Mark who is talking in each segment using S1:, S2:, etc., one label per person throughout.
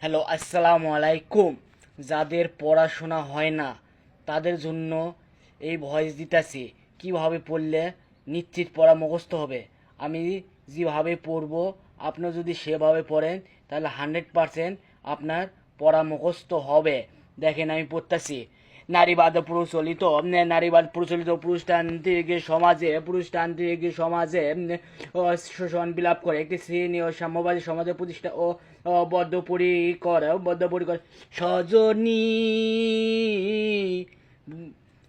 S1: Hello, আসসালামু আলাইকুম। যাদের পড়াশোনা হয় না, তাদের জন্য এই ভয়েস দিতেছি। কীভাবে পড়লে নিশ্চিত পড়া মুখস্থ হবে? আমি যেভাবে পড়ব আপনি যদি সেভাবে পড়েন, তাহলে হান্ড্রেড পারসেন্ট আপনার পড়া মুখস্থ হবে। দেখেন, আমি পড়তেছি। নারীবাদ প্রচলিত নারীবাদ প্রচলিত পুরুষতান্ত্রিক সমাজে পুরুষতান্ত্রিক সমাজে শোষণ বিলাপ করে। একটি শ্রেণি ও সাম্যবাদী সমাজের প্রতিষ্ঠা ও বদ্ধপরিকর বদ্ধপরিকর। সজনী,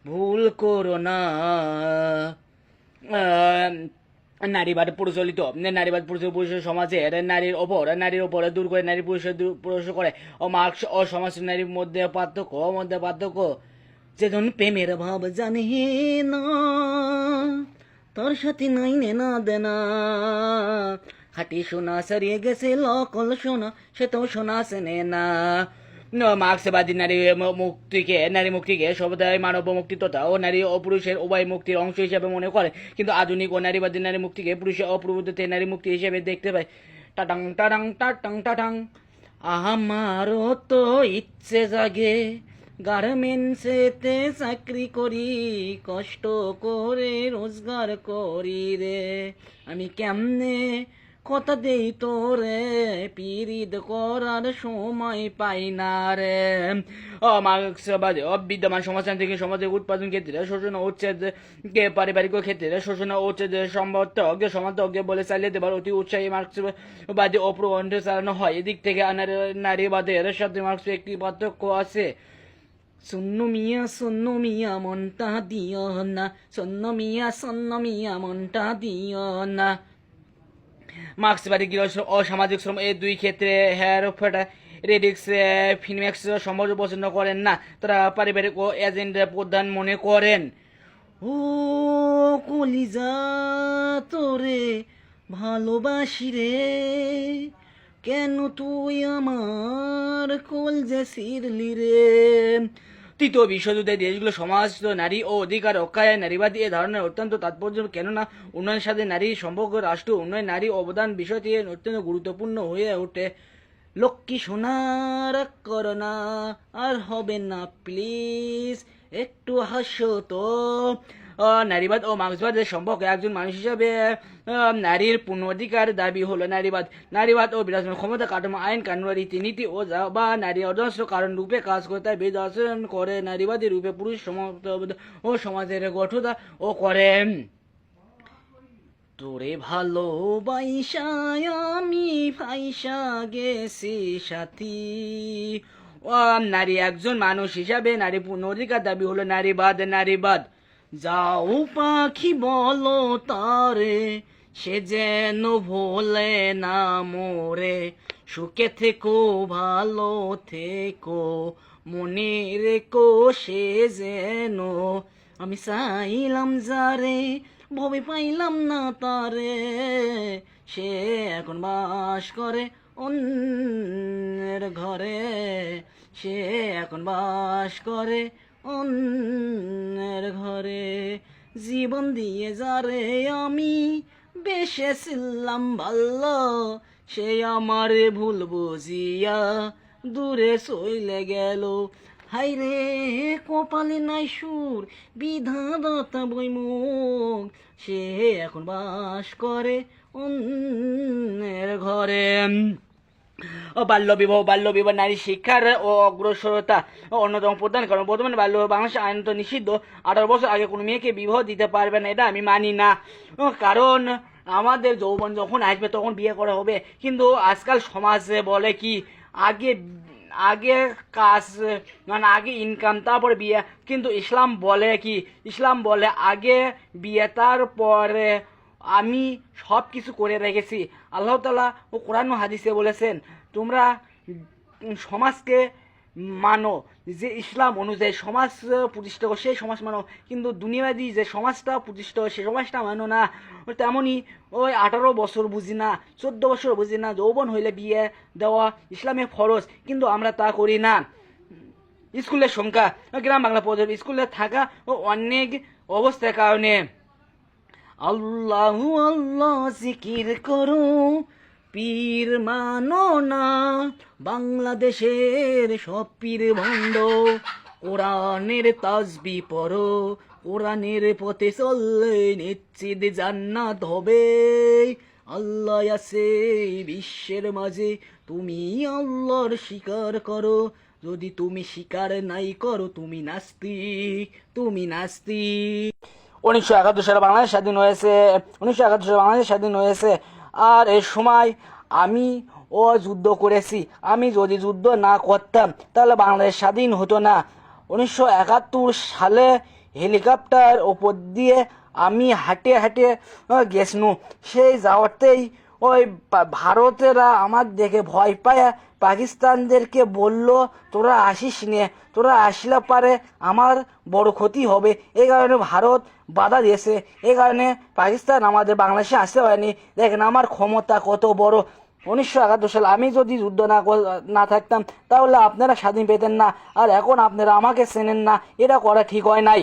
S1: ভুল করো না। নারীবাদ প্রচলিত নারীবাদ প্রচলিত পুরুষের সমাজে নারীর ওপর নারীর ওপর দূর করে, নারী পুরুষের পুরুষ করে। ও মার্কস ও সমাজ নারীর মধ্যে পার্থক্য মধ্যে পার্থক্য। যেজন প্রেমের ভাব জানে না, তোর সাথে নাই নে না দেনা। খাটি সোনা সারিয়ে গেছে লকল সোনা, সে তো সোনা সেনে না। মার্ক্সবাদী নারী মুক্তিকে নারী মুক্তিকে সর্বদাই মানব মুক্তি তথা ও নারী ও পুরুষের উভয় মুক্তির অংশ হিসেবে মনে করে। কিন্তু আধুনিক ও নারীবাদী নারী মুক্তিকে পুরুষের অপ্রবুদ্ধতে নারী মুক্তি হিসেবে দেখতে পায়। টাটাং টাটাং টাটাং টাটাং। আমারও তো ইচ্ছে জাগে গার্মেন্টসেতে চাকরি করি, কষ্ট করে রোজগার করি রে। আমি কেমনে কথা দেই তোরে পিরিত করার সময় পাই না রে। ও মার্ক্সবাদী ও বিদ্যমান সমাজতান্ত্রিক সমাজের উৎপাদন ক্ষেত্রে শোষণ উচ্ছেদ, কে পারিবারিক ক্ষেত্রে শোষণ উচ্ছেদ সমর্থক সমার্থক বলে চালিয়ে দেবার অতি উৎসাহী মার্ক্সবাদী ও প্রবন্ধ চালানো হয়। এদিক থেকে নারী- নারীবাদের সাথে মার্ক্সের একটি পার্থক্য আছে। সন্ন মিয়া সন্ন মিয়া মনটা দিও না সন্ন মিয়া সন্ন মিয়া মনটা দিও না মার্ক্সবাদী গৃহ শ্রম ও সামাজিক শ্রম এই দুই ক্ষেত্রে হেয়ার ফেটা রেডিক্স ফিনম্যাক্স সমাজ পছন্দ করেন না। তারা পারিবারিক ও এজেন্ডা প্রধান মনে করেন। ও কলিজা তোরে ভালোবাসি রে। কেন তুই আমার কোল যে সিরলি রে? তৃতীয় বিশ্বযুদ্ধের দেশগুলো সমাজ নারী ও অধিকার রক্ষায় নারীবাদী এ ধারণার অত্যন্ত তাৎপর্য, কেননা উন্নয়নের সাথে নারী সম্পর্ক, রাষ্ট্র উন্নয়ন, নারী অবদান বিষয়টি অত্যন্ত গুরুত্বপূর্ণ হয়ে ওঠে। লক্ষ্মী সোনার করোনা আর হবে না প্লিজ একটু হাসো তো। নারীবাদ ও মার্ক্সবাদের সম্পর্কে। একজন মানুষ হিসাবে নারীর পূর্ণ অধিকার দাবি হলো নারীবাদ। নারীবাদ ও বিরাজমান ক্ষমতা কাঠামো, আইন, কানুন, রীতিনীতি ও বা নারী অজস্র কারণ রূপে কাজ করে তাই বেদ আচরণ করে নারীবাদী রূপে পুরুষ সমাজ ও সমাজের গঠতা ও করে। তোরে ভালোবাইসা আমি ফাইসা গেছি সাথী। নারী একজন মানুষ হিসাবে নারী পূর্ণ অধিকার দাবি হলো নারীবাদ নারীবাদ। যাও পাখি বলো তারে, সে যেন ভোলে না মোরে। সুখে থেকো, ভালো থেকো মনে রেখো সে যেন। আমি চাইলাম যারে, ভবে পাইলাম না তারে। সে এখন বাস করে অন্যের ঘরে। সে এখন বাস করে অন্যের ঘরে জীবন দিয়ে যারে আমি বেসেছিলাম ভালো, সে আমারে ভুল বুঝিয়া দূরে চইলে গেল। হাই রে কপালে নাই সুর বিধাদাতা বইমুখ সে এখন বাস করে অন্যের ঘরে। বাল্য বিবাহ বাল্য বিবাহ নারী শিক্ষার ও অগ্রসরতা অন্যতম প্রধান কারণ। বর্তমানে বাল্য বিবাহ বাংলাদেশ আইন তো নিষিদ্ধ। আঠারো বছর আগে কোনো মেয়েকে বিবাহ দিতে পারবে না, এটা আমি মানি না। কারণ আমাদের যৌবন যখন আসবে তখন বিয়ে করা হবে। কিন্তু আজকাল সমাজে বলে কি, আগে আগে কাজ মানে আগে ইনকাম তারপরে বিয়ে। কিন্তু ইসলাম বলে কি, ইসলাম বলে আগে বিয়ে, তারপরে আমি সব কিছু করে রেখেছি। আল্লাহ তালা ও কোরআন হাদিসে বলেছেন, তোমরা সমাজকে মানো, যে ইসলাম অনুযায়ী সমাজ প্রতিষ্ঠা করো, সেই সমাজ মানো। কিন্তু দুনিয়াবাদী যে সমাজটা প্রতিষ্ঠা হয় সেই সমাজটা মানো না। তেমনই ওই আঠারো বছর বুঝি না, চোদ্দ বছর বুঝি না, যৌবন হইলে বিয়ে দেওয়া ইসলামে ফরজ, কিন্তু আমরা তা করি না। স্কুলের সংখ্যা, গ্রাম বাংলা পদ্ধতি স্কুলে থাকা ও অনেক অবস্থার কারণে আল্লাহু আল্লাহ জিকির করো। পীর মানো না, বাংলাদেশের সব পীর ভণ্ড। কোরআনের তাজবি পড়ো, কোরআনের পথে চললে নিশ্চিত জান্নাত হবে। আল্লাহ আছে বিশ্বের মাঝে, তুমি আল্লাহর স্বীকার করো। যদি তুমি স্বীকার নাই করো, তুমি নাস্তিক তুমি নাস্তিক। উনিশশো একাত্তর সালে বাংলাদেশ স্বাধীন হয়েছে। উনিশশো একাত্তর সালে বাংলাদেশ স্বাধীন হয়েছে। আর এ সময় আমি ও যুদ্ধ করেছি। আমি যদি যুদ্ধ না করতাম, তাহলে বাংলাদেশ স্বাধীন হতো না। উনিশশো একাত্তর সালে হেলিকপ্টার ওপর দিয়ে আমি হাঁটে হাঁটে গেছনু সেই যাওয়াতেই ওই ভারতেরা আমার দেখে ভয় পায়, পাকিস্তানদেরকে বলল, তোরা আসিস নে, তোরা আসলে পারে আমার বড় ক্ষতি হবে। এই কারণে ভারত বাধা দিয়েছে। এই কারণে পাকিস্তান আমাদের বাংলাদেশে আসতে হয়নি দেখেন আমার ক্ষমতা কত বড়। উনিশশো একাত্তর সালে আমি যদি যুদ্ধ না না থাকতাম, তাহলে আপনারা স্বাধীন পেতেন না। আর এখন আপনারা আমাকে চেনেন না, এটা করা ঠিক হয় নাই।